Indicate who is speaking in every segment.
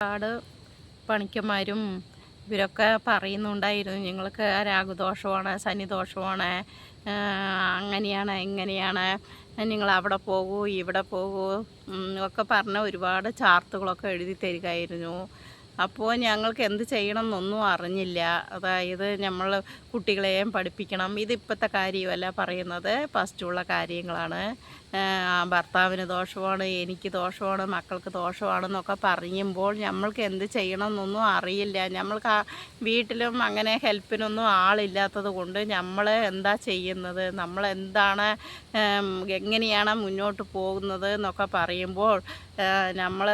Speaker 1: ഒരുപാട് പണിക്കന്മാരും ഇവരൊക്കെ പറയുന്നുണ്ടായിരുന്നു ഞങ്ങൾക്ക് രാഗുദോഷമാണ് ശനിദോഷമാണ് അങ്ങനെയാണ് ഇങ്ങനെയാണ് നിങ്ങൾ അവിടെ പോകൂ ഇവിടെ പോകൂ ഒക്കെ പറഞ്ഞ ഒരുപാട് ചാർത്തുകളൊക്കെ എഴുതി തരികയായിരുന്നു. അപ്പോൾ ഞങ്ങൾക്ക് എന്ത് ചെയ്യണം എന്നൊന്നും അറിഞ്ഞില്ല. അതായത് നമ്മൾ കുട്ടികളെയും പഠിപ്പിക്കണം. ഇതിപ്പോഴത്തെ കാര്യമല്ല പറയുന്നത്. ഫസ്റ്റുള്ള കാര്യങ്ങളാണ്. ഭർത്താവിന് ദോഷമാണ് എനിക്ക് ദോഷമാണ് മക്കൾക്ക് ദോഷമാണെന്നൊക്കെ പറയുമ്പോൾ നമ്മൾക്ക് എന്ത് ചെയ്യണം എന്നൊന്നും അറിയില്ല നമ്മൾക്ക് വീട്ടിലും അങ്ങനെ ഹെൽപ്പിനൊന്നും ആളില്ലാത്തത് കൊണ്ട് നമ്മൾ എന്താ ചെയ്യുന്നത്? നമ്മൾ എന്താണ് എങ്ങനെയാണ് മുന്നോട്ട് പോകുന്നത് എന്നൊക്കെ പറയുമ്പോൾ നമ്മൾ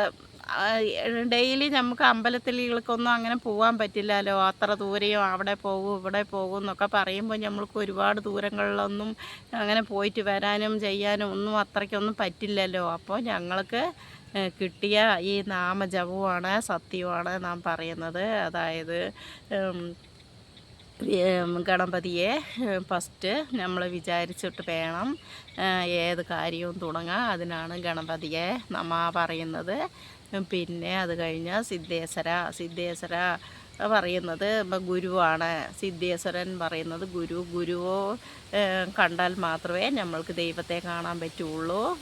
Speaker 1: ഡെയിലി നമുക്ക് അമ്പലത്തിലേക്കൊന്നും അങ്ങനെ പോകാൻ പറ്റില്ലല്ലോ. അത്ര ദൂരെയോ അവിടെ പോകും ഇവിടെ പോകും എന്നൊക്കെ പറയുമ്പോൾ നമ്മൾക്ക് ഒരുപാട് ദൂരങ്ങളിലൊന്നും അങ്ങനെ പോയിട്ട് വരാനും ചെയ്യാനും ഒന്നും അത്രയ്ക്കൊന്നും പറ്റില്ലല്ലോ. അപ്പോൾ ഞങ്ങൾക്ക് കിട്ടിയ ഈ നാമജപമാണ് സത്യമാണ് നാം പറയുന്നത്. അതായത് ഗണപതിയെ ഫസ്റ്റ് നമ്മൾ വിചാരിച്ചിട്ട് വേണം ഏത് കാര്യവും തുടങ്ങാൻ. അതിനാണ് ഗണപതിയെ നമ്മ പറയുന്നത്. പിന്നെ അത് കഴിഞ്ഞാൽ സിദ്ധേശ്വര. സിദ്ധേശ്വര പറയുന്നത്. ഗുരുവാണ്. സിദ്ധേശ്വരൻ പറയുന്നത് ഗുരു ഗുരുവോ കണ്ടാൽ മാത്രമേ നമ്മൾക്ക് ദൈവത്തെ കാണാൻ പറ്റുള്ളൂ.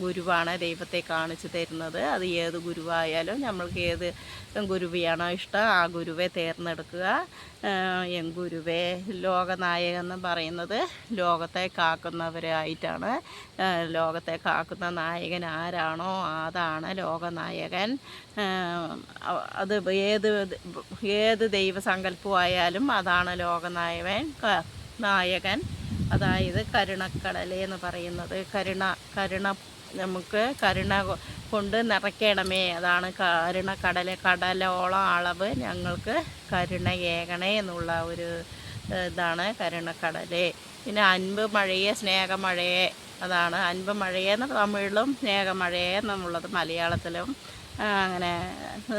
Speaker 1: ഗുരുവാണ് ദൈവത്തെ കാണിച്ചു തരുന്നത്. അത് ഏത് ഗുരുവായാലും നമ്മൾക്ക് ഏത് ഗുരുവിയാണോ ഇഷ്ടം ആ ഗുരുവെ തേർന്നെടുക്കുക. എൻ ഗുരുവേ ലോകനായകൻ എന്ന് പറയുന്നത് ലോകത്തെ കാക്കുന്നവരായിട്ടാണ്. ലോകത്തെ കാക്കുന്ന നായകൻ ആരാണോ? അതാണ് ലോകനായകൻ. അത് ഏത് ഏത് ദൈവസങ്കല്പമായാലും അതാണ് ലോകനായവൻ നായകൻ. അതായത് കരുണക്കടൽ എന്ന് പറയുന്നത്. കരുണ കരുണ നമുക്ക് കരുണ കൊണ്ട് നിറയ്ക്കണമേ. അതാണ് കരുണക്കടൽ കടലോളം അളവ് ഞങ്ങൾക്ക് കരുണ ഏകണേ എന്നുള്ള ഒരു ഇതാണ് കരുണക്കടൽ. പിന്നെ അൻപ് മഴയെ സ്നേഹമഴയെ. അതാണ് അൻപ് മഴയെന്ന് തമിഴിലും സ്നേഹമഴയെ എന്നുള്ളത് മലയാളത്തിലും. അങ്ങനെ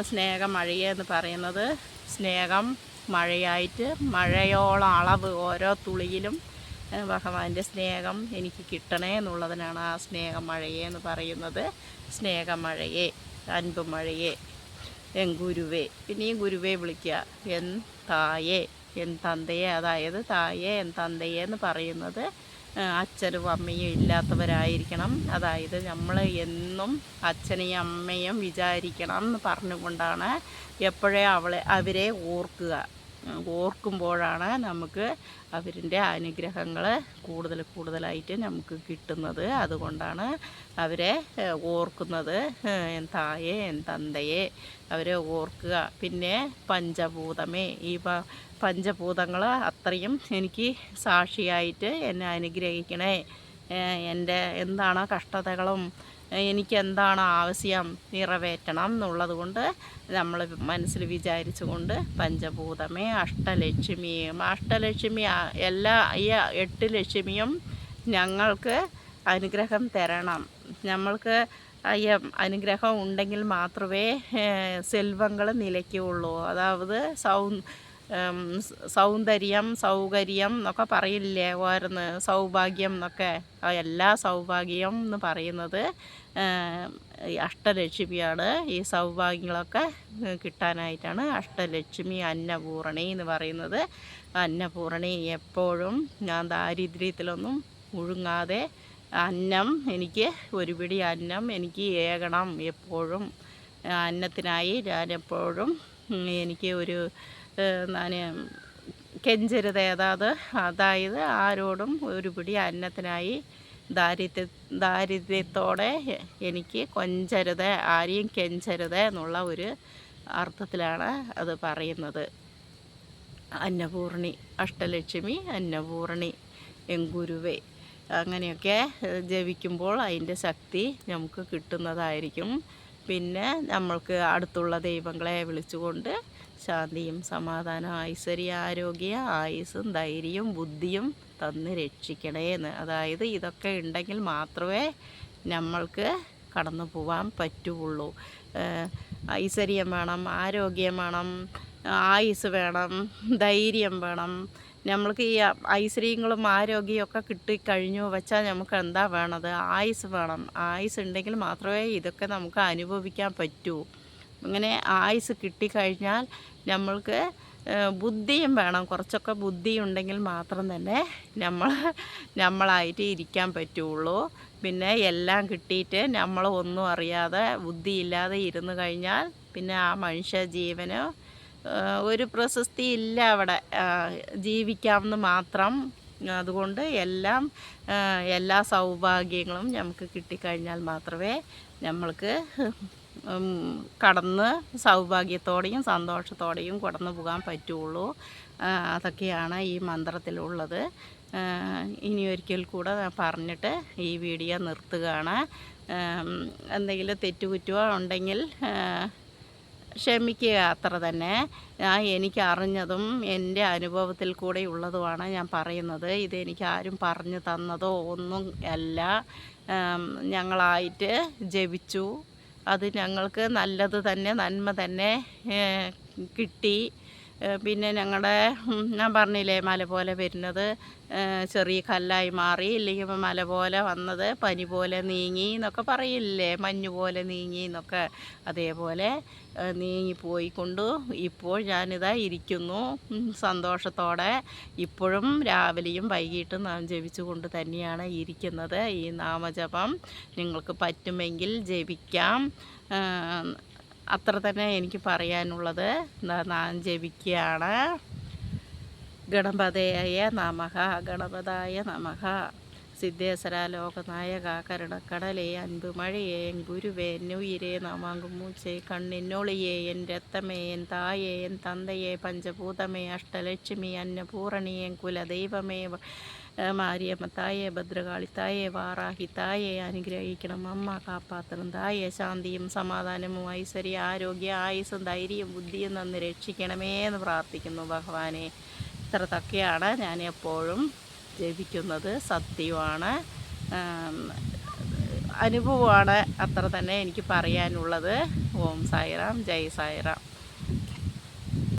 Speaker 1: സ്നേഹം എന്ന് പറയുന്നത് സ്നേഹം മഴയായിട്ട് മഴയോളം അളവ് ഓരോ തുളിയിലും ഭഗവാന്റെ സ്നേഹം എനിക്ക് കിട്ടണേ എന്നുള്ളതിനാണ് ആ സ്നേഹമഴയെ എന്ന് പറയുന്നത്. സ്നേഹമഴയെ അൻപ് മഴയെ എൻ ഗുരുവേ. പിന്നെയും ഗുരുവേ വിളിക്കുക. എൻ തായേ എൻ തന്തയെ. അതായത് തായേ എൻ തന്തയെ എന്ന് പറയുന്നത് അച്ഛനും അമ്മയും ഇല്ലാത്തവരായിരിക്കണം. അതായത് നമ്മൾ എന്നും അച്ഛനെയും അമ്മയും വിചാരിക്കണം എന്ന് പറഞ്ഞുകൊണ്ടാണ് എപ്പോഴേ അവളെ അവരെ ഓർക്കുക. ഓർക്കുമ്പോഴാണ് നമുക്ക് അവരിന്റെ അനുഗ്രഹങ്ങൾ കൂടുതൽ കൂടുതലായിട്ട് നമുക്ക് കിട്ടുന്നത്. അതുകൊണ്ടാണ് അവരെ ഓർക്കുന്നത്. എൻ തായെ എൻ തന്തയെ അവരെ ഓർക്കുക. പിന്നെ പഞ്ചഭൂതമേ ഈ പഞ്ചഭൂതങ്ങൾ അത്രയും എനിക്ക് സാക്ഷിയായിട്ട് എന്നെ അനുഗ്രഹിക്കണേ. എന്റെ എന്താണ് കഷ്ടതകളും എനിക്ക് എന്താണ് ആവശ്യം നിറവേറ്റണം എന്നുള്ളത് കൊണ്ട് നമ്മൾ മനസ്സിൽ വിചാരിച്ചുകൊണ്ട് പഞ്ചഭൂതമേ അഷ്ടലക്ഷ്മിയും അഷ്ടലക്ഷ്മി എല്ലാ ഈ എട്ട് ലക്ഷ്മിയും ഞങ്ങൾക്ക് അനുഗ്രഹം തരണം. നമ്മൾക്ക് ഈ അനുഗ്രഹം ഉണ്ടെങ്കിൽ മാത്രമേ സെൽവങ്ങൾ നിലയ്ക്കുള്ളൂ. അതായത് സ- സൗന്ദര്യം സൗകര്യം എന്നൊക്കെ പറയില്ലേ ഓരോന്ന് സൗഭാഗ്യം എന്നൊക്കെ. എല്ലാ സൗഭാഗ്യം എന്ന് പറയുന്നത് അഷ്ടലക്ഷ്മിയാണ്. ഈ സൗഭാഗ്യങ്ങളൊക്കെ കിട്ടാനായിട്ടാണ് അഷ്ടലക്ഷ്മി അന്നപൂർണി എന്ന് പറയുന്നത്. അന്നപൂർണി എപ്പോഴും ഞാൻ ദാരിദ്ര്യത്തിലൊന്നും മുഴുങ്ങാതെ അന്നം എനിക്ക് ഒരുപിടി അന്നം എനിക്ക് ഏകണം എപ്പോഴും. അന്നത്തിനായി ഞാൻ എപ്പോഴും എനിക്ക് ഒരു കെഞ്ചരുത് ഏതാത് അതായത് ആരോടും ഒരു പിടി അന്നത്തിനായി ദാരിദ്ര്യ ദാരിദ്ര്യത്തോടെ എനിക്ക് കൊഞ്ചരുത് ആരെയും കെഞ്ചരുത് എന്നുള്ള ഒരു അർത്ഥത്തിലാണ് അത് പറയുന്നത്. അന്നപൂർണി അഷ്ടലക്ഷ്മി അന്നപൂർണി എങ്കുരുവേ. അങ്ങനെയൊക്കെ ജപിക്കുമ്പോൾ അതിന്റെ ശക്തി നമുക്ക് കിട്ടുന്നതായിരിക്കും. പിന്നെ നമ്മൾക്ക് അടുത്തുള്ള ദൈവങ്ങളെ വിളിച്ചുകൊണ്ട് ശാന്തിയും സമാധാനം ഐശ്വര്യ ആരോഗ്യ ആയുസ്സും ധൈര്യവും ബുദ്ധിയും തന്ന് രക്ഷിക്കണേന്ന് അതായത് ഇതൊക്കെ ഉണ്ടെങ്കിൽ മാത്രമേ നമ്മൾക്ക് കടന്നു പോകാൻ പറ്റുള്ളൂ. ഐശ്വര്യം വേണം ആരോഗ്യം വേണം ആയുസ് വേണം ധൈര്യം വേണം നമ്മൾക്ക് ഈ ഐശ്വര്യങ്ങളും ആരോഗ്യവും ഒക്കെ കിട്ടിക്കഴിഞ്ഞു വെച്ചാൽ നമുക്ക് എന്താ വേണത്? ആയുസ് വേണം. ആയുസ് ഉണ്ടെങ്കിൽ മാത്രമേ ഇതൊക്കെ നമുക്ക് അനുഭവിക്കാൻ പറ്റൂ. അങ്ങനെ ആയുസ് കിട്ടിക്കഴിഞ്ഞാൽ നമ്മൾക്ക് ബുദ്ധിയും വേണം. കുറച്ചൊക്കെ ബുദ്ധി ഉണ്ടെങ്കിൽ മാത്രം തന്നെ നമ്മൾ നമ്മളായിട്ട് ഇരിക്കാൻ പറ്റുള്ളൂ. പിന്നെ എല്ലാം കിട്ടിയിട്ട് നമ്മൾ ഒന്നും അറിയാതെ ബുദ്ധിയില്ലാതെ ഇരുന്ന് കഴിഞ്ഞാൽ പിന്നെ ആ മനുഷ്യ ജീവന് ഒരു പ്രശസ്തി ഇല്ല അവിടെ ജീവിക്കാമെന്ന് മാത്രം. അതുകൊണ്ട് എല്ലാം എല്ലാ സൗഭാഗ്യങ്ങളും നമുക്ക് കിട്ടിക്കഴിഞ്ഞാൽ മാത്രമേ നമ്മൾക്ക് കടന്ന് സൗഭാഗ്യത്തോടെയും സന്തോഷത്തോടെയും കടന്നു പോകാൻ പറ്റുള്ളൂ. അതൊക്കെയാണ് ഈ മന്ത്രത്തിലുള്ളത്. ഇനി ഒരിക്കൽ കൂടെ പറഞ്ഞിട്ട് ഈ വീഡിയോ നിർത്തുകയാണ്. എന്തെങ്കിലും തെറ്റുകുറ്റമോ ഉണ്ടെങ്കിൽ ക്ഷമിക്കുക അത്ര തന്നെ. ഞാൻ എനിക്ക് അറിഞ്ഞതും എന്റെ അനുഭവത്തിൽ കൂടെ ഉള്ളതുമാണ് ഞാൻ പറയുന്നത്. ഇത് എനിക്ക് ആരും പറഞ്ഞു തന്നതോ ഒന്നും അല്ല. ഞങ്ങളായിട്ട് ജപിച്ചു. അത് ഞങ്ങൾക്ക് നല്ലത് തന്നെ നന്മ തന്നെ കിട്ടി. പിന്നെ ഞങ്ങളുടെ ഞാൻ പറഞ്ഞില്ലേ മല പോലെ വരുന്നത് ചെറിയ കല്ലായി മാറി ഇല്ലെങ്കിൽ മല പോലെ വന്നത് പനി പോലെ നീങ്ങി എന്നൊക്കെ പറയില്ലേ മഞ്ഞു പോലെ നീങ്ങി എന്നൊക്കെ. അതേപോലെ നീങ്ങിപ്പോയിക്കൊണ്ട് ഇപ്പോൾ ഞാനിതാ ഇരിക്കുന്നു. സന്തോഷത്തോടെ ഇപ്പോഴും രാവിലെയും വൈകിട്ടും നാം ജപിച്ചുകൊണ്ട് തന്നെയാണ് ഇരിക്കുന്നത്. ഈ നാമജപം നിങ്ങൾക്ക് പറ്റുമെങ്കിൽ ജപിക്കാം. അത്ര തന്നെ എനിക്ക് പറയാനുള്ളത്. ദാ നാം ജപിക്കുകയാണ്. ഗണപതയായ നമഹ ഗണപതായ നമഹ സിദ്ധേശ്വര ലോകനായക കരുണക്കടലേ അൻപുമഴയേ എൻ ഗുരുവേ ഉയിരേ നമാങ്കുമൂച്ചേ കണ്ണിനൊളിയേ എൻ രത്തമേ എൻ തായേ എൻ തന്തയേ പഞ്ചഭൂതമേ അഷ്ടലക്ഷ്മി അന്നപൂർണിയേ കുലദൈവമേ മാരിയമ്മ തായേ ഭദ്രകാളി തായേ വാറാഹി തായേ അനുഗ്രഹിക്കണം അമ്മ കാപ്പാത്തണം തായേ ശാന്തിയും സമാധാനവും ഐശ്വര്യ ആരോഗ്യ ആയുസ്സും ധൈര്യം ബുദ്ധിയും നന്ന് രക്ഷിക്കണമേ എന്ന് പ്രാർത്ഥിക്കുന്നു ഭഗവാനെ. ഇത്രതൊക്കെയാണ് ഞാൻ എപ്പോഴും ജപിക്കുന്നത്. സത്യമാണ്. അനുഭവമാണ് അത്ര തന്നെ എനിക്ക് പറയാനുള്ളത്. ഓം സായിറാം ജയ് സായിറാം.